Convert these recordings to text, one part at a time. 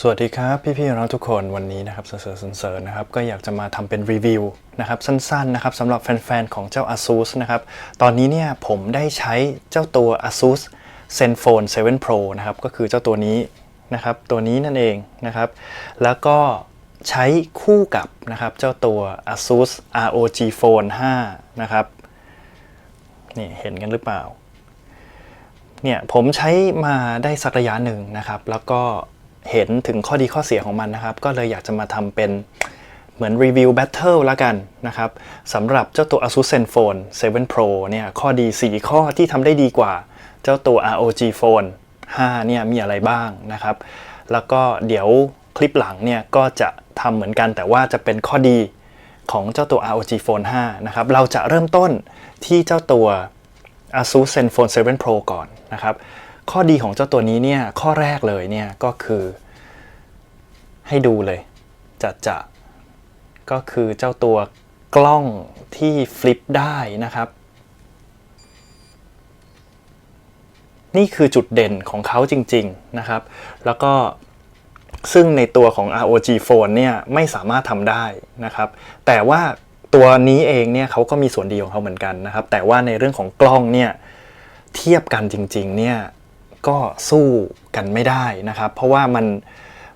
สวัสดีครับ พี่ๆน้องทุกคนวันนี้นะครับเสือเสริญนะครับก็อยากจะมาทำเป็นรีวิวนะครับสั้นๆนะครับสำหรับแฟนๆ ของเจ้า ASUS นะครับตอนนี้เนี่ยผมได้ใช้เจ้าตัว ASUS ZenFone 7 Pro นะครับก็คือเจ้าตัวนี้นะครับตัวนี้นั่นเองนะครับแล้วก็ใช้คู่กับนะครับเจ้าตัว ASUS ROG Phone 5 นะครับนี่เห็นกันหรือเปล่าเนี่ยผมใช้มาได้สักระยะหนึ่งนะครับแล้วก็ เห็นถึงข้อดีข้อเสียของมันนะครับ ก็เลยอยากจะมาทำเป็นเหมือนรีวิวแบทเทิลละกันนะครับสำหรับเจ้าตัว ASUS ZenFone 7 Pro เนี่ยข้อดี 4 ข้อที่ทำได้ดีกว่า เจ้าตัว ROG Phone 5เนี่ยมีอะไรบ้างนะครับ แล้วก็เดี๋ยวคลิปหลังเนี่ยก็จะทำเหมือนกันแต่ว่าจะเป็นข้อดีของเจ้าตัว ROG Phone 5 นะครับ เราจะเริ่มต้นที่เจ้าตัว ASUS ZenFone 7 Pro ก่อนนะครับ ข้อดีของเจ้าตัวนี้เนี่ยข้อแรกเลยเนี่ยก็คือ ให้ดูเลยจะจะก็คือเจ้าตัวกล้องที่ฟลิปได้นะครับ นี่คือจุดเด่นของเขาจริง ๆนะครับ แล้วก็ซึ่งในตัวของ ROG Phone เนี่ยไม่สามารถทำได้นะครับ แต่ว่าตัวนี้เองเนี่ยเขาก็มีส่วนดีของเขาเหมือนกันนะครับ แต่ว่าในเรื่องของกล้องเนี่ยเทียบกันจริง ๆ เนี่ย ก็สู้กันไม่ได้นะครับ เพราะว่ามัน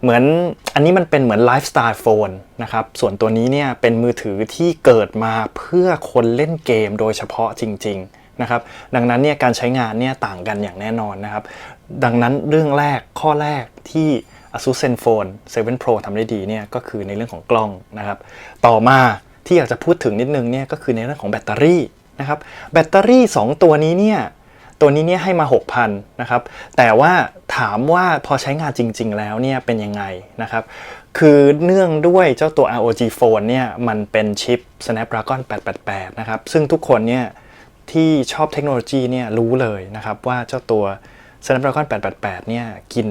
เหมือนอันนี้มันเป็นเหมือนไลฟ์สไตล์โฟนนะครับ ส่วนตัวนี้เนี่ยเป็นมือถือที่เกิดมาเพื่อคนเล่นเกมโดยเฉพาะจริง ๆนะครับ ดังนั้นเนี่ยการใช้งานเนี่ยต่างกันอย่างแน่นอนนะครับ ดังนั้นเรื่องแรกข้อแรกที่ ASUS ZenFone 7 Pro ทำได้ดีเนี่ยก็คือในเรื่องของกล้องนะครับ ต่อมาที่อยากจะพูดถึงนิดนึงเนี่ยก็คือในเรื่องของแบตเตอรี่นะครับ แบตเตอรี่ 2 ตัวนี้เนี่ย ตัวนี้เนี่ยให้มา 6,000นะครับ แต่ว่าถามว่าพอใช้งานจริง ๆ แล้วเนี่ยเป็นยังไงนะครับ คือเนื่องด้วยเจ้าตัว ROG Phone เนี่ยมันเป็นชิป Snapdragon 888 นะครับ ซึ่งทุกคนเนี่ยที่ชอบเทคโนโลยีเนี่ยรู้เลยนะครับว่าเจ้าตัว Snapdragon 888 เนี่ยกิน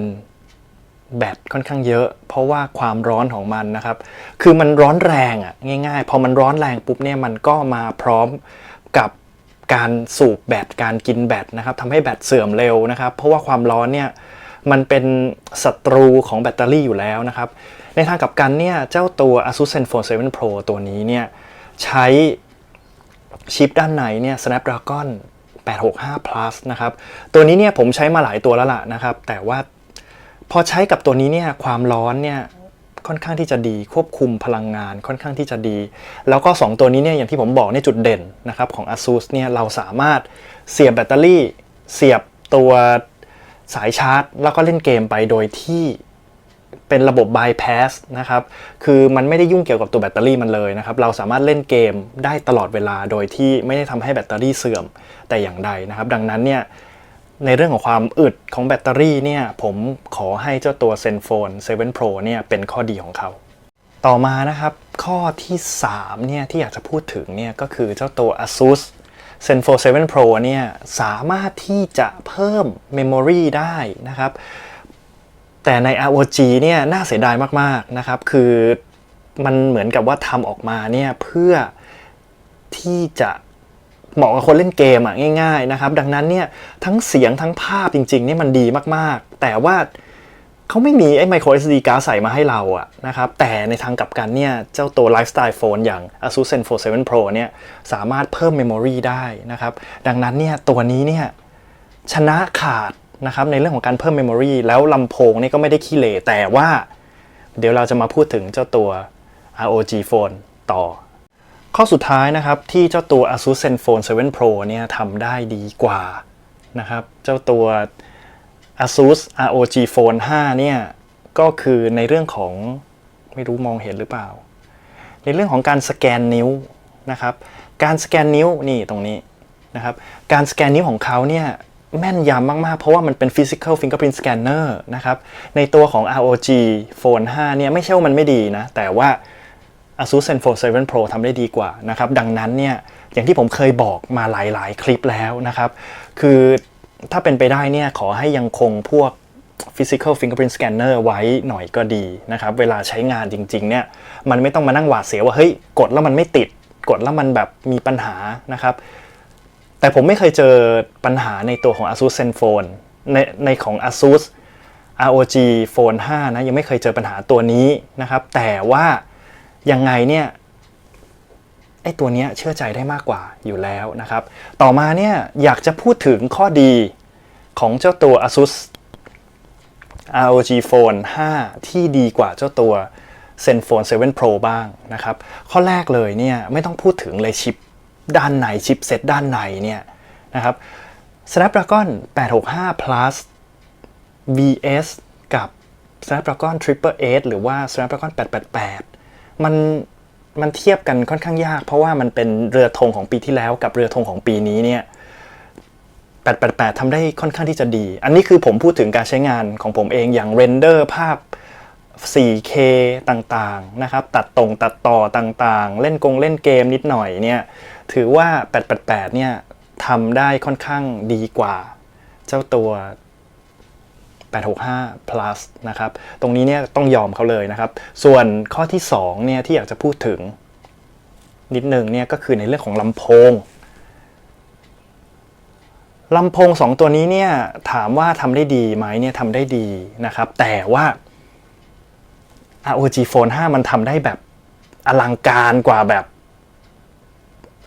แบตค่อนข้างเยอะ เพราะว่าความร้อนของมันนะครับ คือมันร้อนแรงอะ่ะง่ายๆ พอมันร้อนแรงปุ๊บเนี่ยมันก็มาพร้อม การสูบแบตการกินแบตนะครับทำให้แบตเสื่อมเร็วนะครับ เพราะว่าความร้อนเนี่ยมันเป็นศัตรูของแบตเตอรี่อยู่แล้วนะครับ ในทางกลับกันเนี่ยเจ้าตัว ASUS ZenFone 7 Pro ตัวนี้เนี่ยใช้ชิปด้านในเนี่ย Snapdragon 865 plus นะครับ ตัวนี้เนี่ยผมใช้มาหลายตัวแล้วล่ะนะครับ แต่ว่าพอใช้กับตัวนี้เนี่ยความร้อนเนี่ย ค่อนข้างที่จะดี ควบคุมพลังงานค่อนข้างที่จะดี แล้วก็ 2 ตัวนี้เนี่ยอย่างที่ผมบอกในยจุดเด่นนะครับของ ASUS เนี่ยเราสามารถเสียบแบตเตอรี่ เสียบตัวสายชาร์จ แล้วก็เล่นเกมไปโดยที่เป็นระบบ bypass นะครับ คือมันไม่ได้ยุ่งเกี่ยวกับตัวแบตเตอรี่มันเลยนะครับ เราสามารถเล่นเกมได้ตลอดเวลาโดยที่ไม่ได้ทำให้แบตเตอรี่เสื่อมแต่อย่างใดนะครับ ดังนั้นเนี่ย ในเรื่องของความอึดของแบตเตอรี่เนี่ยผมขอให้เจ้าตัว ZenFone 7 Pro เนี่ยเป็นข้อดีของเขา ต่อมานะครับข้อที่3เนี่ยที่อยากจะพูดถึงเนี่ยก็คือเจ้าตัว ASUS ZenFone 7 Pro เนี่ยสามารถที่จะเพิ่ม Memory ได้นะครับแต่ใน ROG เนี่ยน่าเสียดายมากๆนะครับคือมันเหมือนกับว่าทำออกมาเนี่ยเพื่อที่จะ เหมาะกับคนเล่นเกมอะง่ายๆนะครับ ดังนั้นเนี่ยทั้งเสียงทั้งภาพจริงๆนี่มันดีมากๆ แต่ว่าเขาไม่มีไอ้ micro SD card ใส่มาให้เราอะนะครับ แต่ในทางกลับกันเนี่ย เจ้าตัว lifestyle phone อย่าง ASUS ZenFone 7 Pro เนี่ย สามารถเพิ่ม memory ได้นะครับ ดังนั้นเนี่ย ตัวนี้เนี่ย ชนะขาดนะครับ ในเรื่องของการเพิ่ม memory แล้วลำโพงนี่ก็ไม่ได้ขี้เหร่แต่ว่า เดี๋ยวเราจะมาพูดถึงเจ้าตัว ROG Phone ต่อ ข้อสุดท้ายนะครับที่เจ้าตัว ASUS ZenFone 7 Pro เนี่ยทำได้ดีกว่านะครับ เจ้าตัว ASUS ROG Phone 5 เนี่ยก็คือในเรื่องของไม่รู้มองเห็นหรือเปล่า ในเรื่องของการสแกนนิ้วนะครับ การสแกนนิ้วนี่ตรงนี้นะครับ การสแกนนิ้วของเขาเนี่ยแม่นยำมาก ๆ เพราะว่ามันเป็น physical fingerprint scanner นะครับ ในตัวของ ROG Phone 5 เนี่ยไม่ใช่ว่ามันไม่ดีนะ แต่ว่า ASUS ZenFone 7 Pro ทำได้ดีกว่านะครับดังนั้นเนี่ยอย่างที่ผมเคยบอกมาหลายๆ คลิปแล้วนะครับคือถ้าเป็นไปได้เนี่ยขอให้ยังคงพวก physical fingerprint scanner ไว้หน่อยก็ดีนะครับ เวลาใช้งานจริงๆเนี่ยมันไม่ต้องมานั่งหวาดเสียวว่าเฮ้ยกดแล้วมันไม่ติด กดแล้วมันแบบมีปัญหานะครับ แต่ผมไม่เคยเจอปัญหาในตัวของ ASUS ZenFone ในในของ ASUS ROG Phone 5 นะ ยังไม่เคยเจอปัญหาตัวนี้นะครับ แต่ว่า ยังไงเนี่ยไอ้ตัวเนี้ยเชื่อใจได้มากกว่าอยู่แล้วนะครับ ต่อมาเนี่ยอยากจะพูดถึงข้อดีของเจ้าตัว ASUS ROG Phone 5 ที่ดีกว่าเจ้าตัว Zenfone 7 Pro บ้างนะครับ ข้อแรกเลยเนี่ยไม่ต้องพูดถึงเลยชิปด้านในชิปเซตด้านในเนี่ยนะครับ Snapdragon 865 plus VS กับ Snapdragon Triple 8หรือว่า Snapdragon 888 มันมันเทียบกันค่อนข้างยาก เพราะว่ามันเป็นเรือธงของปีที่แล้วกับเรือธงของปีนี้เนี่ย888ทำได้ค่อนข้างที่จะดี อันนี้คือผมพูดถึงการใช้งานของผมเองอย่างเรนเดอร์ภาพ 4K ต่างๆนะครับ ตัดตรงตัดต่อต่างๆ เล่นกงเล่นเกมนิดหน่อยเนี่ยถือว่า 888 เนี่ยทำได้ค่อนข้างดีกว่า เจ้าตัว 865 plus นะครับ ตรงนี้เนี่ยต้องยอมเขาเลยนะครับ ส่วนข้อที่2เนี่ยที่อยากจะพูดถึง นิดหนึ่งเนี่ยก็คือในเรื่องของลำโพงลำโพง 2 ตัวนี้เนี่ยถามว่าทำได้ดีไหมเนี่ยทำได้ดีนะครับ แต่ว่า ROG Phone 5 มันทำได้แบบอลังการกว่าแบบ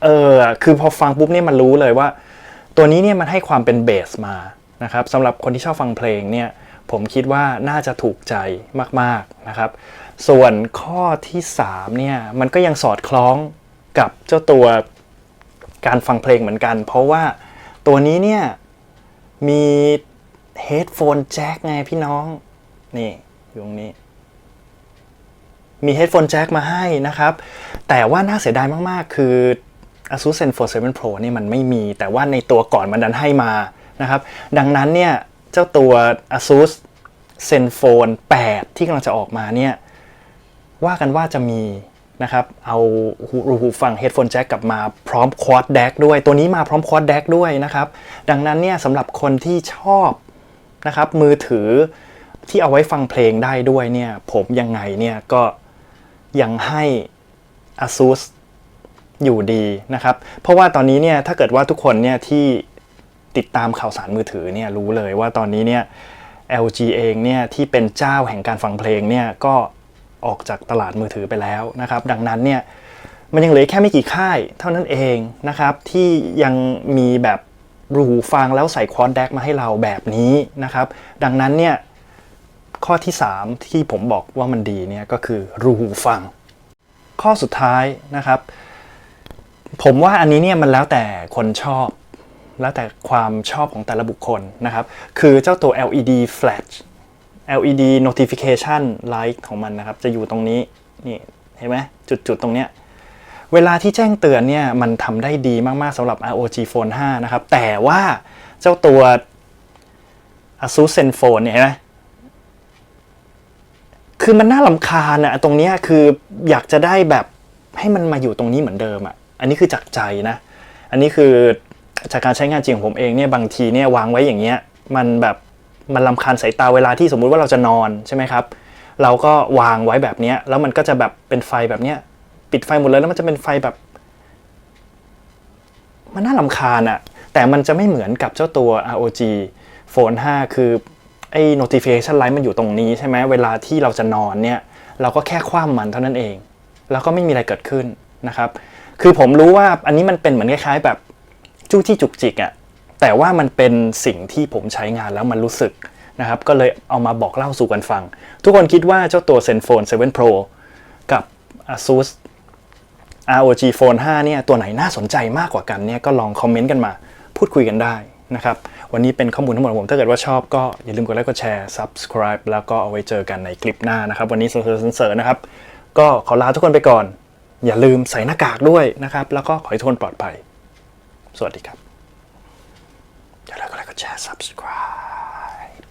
เออคือพอฟังปุ๊บเนี่ยมันรู้เลยว่า ตัวนี้เนี่ยมันให้ความเป็นเบสมา นะครับสำหรับคนที่ชอบฟังเพลงเนี่ยผมคิดว่าน่าจะถูกใจมากๆนะครับ ส่วนข้อที่3เนี่ยมันก็ยังสอดคล้องกับเจ้าตัวการฟังเพลงเหมือนกัน เพราะว่าตัวนี้เนี่ยมีเฮดโฟนแจ็คไงพี่น้อง นี่อยู่ตรงนี้ มีเฮดโฟนแจ็คมาให้นะครับ แต่ว่าน่าเสียดายมากๆ คือ ASUS Zenfone 7 Pro นี่มันไม่มี แต่ว่าในตัวก่อนมันดันให้มา นะครับ ดังนั้นเนี่ยเจ้าตัว ASUS Zenfone 8 ที่กำลังจะออกมาเนี่ยว่ากันว่าจะมีนะครับเอาหูฟัง headphone jack กลับมาพร้อม quad DAC ด้วย ตัวนี้มาพร้อม quad DAC ด้วยนะครับ ดังนั้นเนี่ยสำหรับคนที่ชอบนะครับมือถือที่เอาไว้ฟังเพลงได้ด้วยเนี่ยผมยังไงเนี่ยก็ยังให้ ASUS อยู่ดีนะครับ เพราะว่าตอนนี้เนี่ยถ้าเกิดว่าทุกคนเนี่ยที่ ติดตามข่าวสารมือถือเนี่ยรู้เลยว่าตอนนี้เนี่ย LG เองเนี่ยที่เป็นเจ้าแห่งการฟังเพลงเนี่ยก็ออกจากตลาดมือถือไปแล้วนะครับ ดังนั้นเนี่ยมันยังเหลือแค่ไม่กี่ค่ายเท่านั้นเองนะครับที่ยังมีแบบรูหูฟังแล้วใส่คอดแดกมาให้เราแบบนี้นะครับ ดังนั้นเนี่ยข้อที่ 3 ที่ผมบอกว่ามันดีเนี่ยก็คือรูหูฟัง ข้อสุดท้ายนะครับ ผมว่าอันนี้เนี่ยมันแล้วแต่คนชอบ แล้วแต่ความชอบของแต่ละบุคคลนะครับ คือเจ้าตัว LED flash LED notification light ของมันนะครับ จะอยู่ตรงนี้ นี่ เห็นไหมจุดๆ ตรงเนี้ย เวลาที่แจ้งเตือนเนี่ย มันทำได้ดีมากๆสำหรับ ROG Phone 5 นะครับ แต่ว่าเจ้าตัว ASUS Zenfone เนี่ยเห็นไหมคือมันน่าลำคาญอะตรงเนี้ยคืออยากจะได้แบบให้มันมาอยู่ตรงนี้เหมือนเดิมอะอันนี้คือจากใจนะ อันนี้คือ จากการใช้งานจริงของผมเองเนี่ยบางทีเนี่ยวางไว้อย่างเงี้ยมันแบบมันลำคาญสายตาเวลาที่สมมุติว่าเราจะนอนใช่ไหมครับ เราก็วางไว้แบบเนี้ยแล้วมันก็จะแบบเป็นไฟแบบเนี้ยปิดไฟหมดเลยแล้วมันจะเป็นไฟแบบ มันน่าลำคาญอะแต่มันจะไม่เหมือนกับเจ้าตัว ROG Phone 5 คือไอ้ notification light มันอยู่ตรงนี้ใช่ไหมเวลาที่เราจะนอนเนี่ย เราก็แค่คว่ำมันเท่านั้นเอง แล้วก็ไม่มีอะไรเกิดขึ้นนะครับ คือผมรู้ว่าอันนี้มันเป็นเหมือนคล้ายๆแบบ จู้จี้จุกจิกอะแต่ว่ามันเป็นสิ่งที่ผมใช้งานแล้วมันรู้สึกนะครับก็เลยเอามาบอกเล่าสู่กันฟัง ทุกคนคิดว่าเจ้าตัว Zenfone 7 Pro กับ ASUS ROG Phone 5 เนี่ย ตัวไหนน่าสนใจมากกว่ากันเนี่ย ก็ลองคอมเมนต์กันมา พูดคุยกันได้นะครับ วันนี้เป็นข้อมูลทั้งหมดของผม ถ้าเกิดว่าชอบก็อย่าลืมกดไลค์ กดแชร์ subscribe แล้วก็เอาไว้เจอกันในคลิปหน้านะครับ วันนี้เซอร์เซอร์นะครับ ก็ขอลาทุกคนไปก่อน อย่าลืมใส่หน้ากากด้วยนะครับ แล้วก็ขอให้ทุกคนปลอดภัย สวัสดีครับอย่าลืมกดไลค์กดแชร์ subscribe